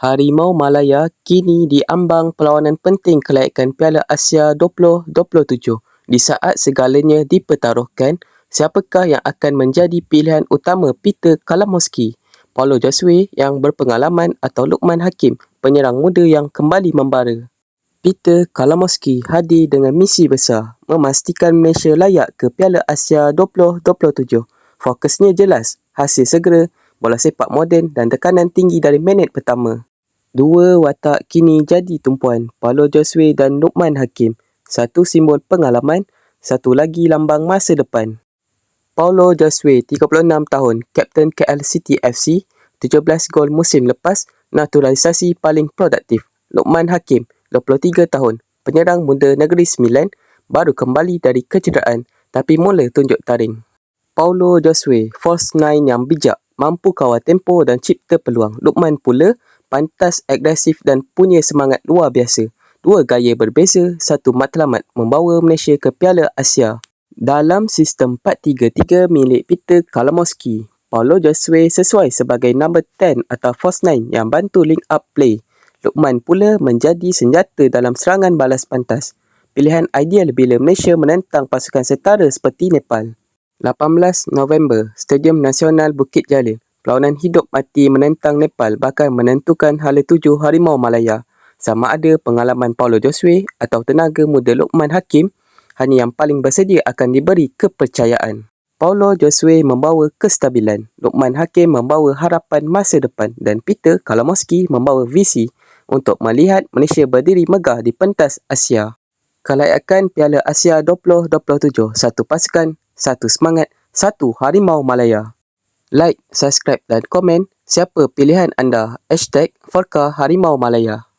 Harimau Malaya kini diambang perlawanan penting kelayakan Piala Asia 2027 di saat segalanya dipertaruhkan siapakah yang akan menjadi pilihan utama Peter Kalamoski, Paulo Josue yang berpengalaman atau Lukman Hakim, penyerang muda yang kembali membara. Peter Kalamoski hadir dengan misi besar memastikan Malaysia layak ke Piala Asia 2027. Fokusnya jelas, hasil segera, bola sepak moden dan tekanan tinggi dari minit pertama. Dua watak kini jadi tumpuan, Paulo Josue dan Lukman Hakim. Satu simbol pengalaman, satu lagi lambang masa depan. Paulo Josue, 36 tahun, Kapten KL City FC, 17 gol musim lepas, naturalisasi paling produktif. Lukman Hakim, 23 tahun, penyerang muda Negeri Sembilan, baru kembali dari kecederaan tapi mula tunjuk taring. Paulo Josue, false nine yang bijak, mampu kawal tempo dan cipta peluang. Lukman pula pantas, agresif dan punya semangat luar biasa. Dua gaya berbeza, satu matlamat membawa Malaysia ke Piala Asia. Dalam sistem 4-3-3 milik Peter Kalamoski, Paulo Josue sesuai sebagai number 10 atau false 9 yang bantu link up play. Lukman pula menjadi senjata dalam serangan balas pantas. Pilihan ideal bila Malaysia menentang pasukan setara seperti Nepal. 18 November, Stadium Nasional Bukit Jalil. Perlawanan hidup mati menentang Nepal bahkan menentukan hala tuju Harimau Malaya. Sama ada pengalaman Paulo Josue atau tenaga muda Luqman Hakim, hanya yang paling bersedia akan diberi kepercayaan. Paulo Josue membawa kestabilan, Luqman Hakim membawa harapan masa depan dan Peter Kalamoski membawa visi untuk melihat Malaysia berdiri megah di pentas Asia. Kelayakan Piala Asia 2027, satu pasukan, satu semangat, satu Harimau Malaya like, subscribe dan komen siapa pilihan anda. Hashtag Forka Harimau Malaya.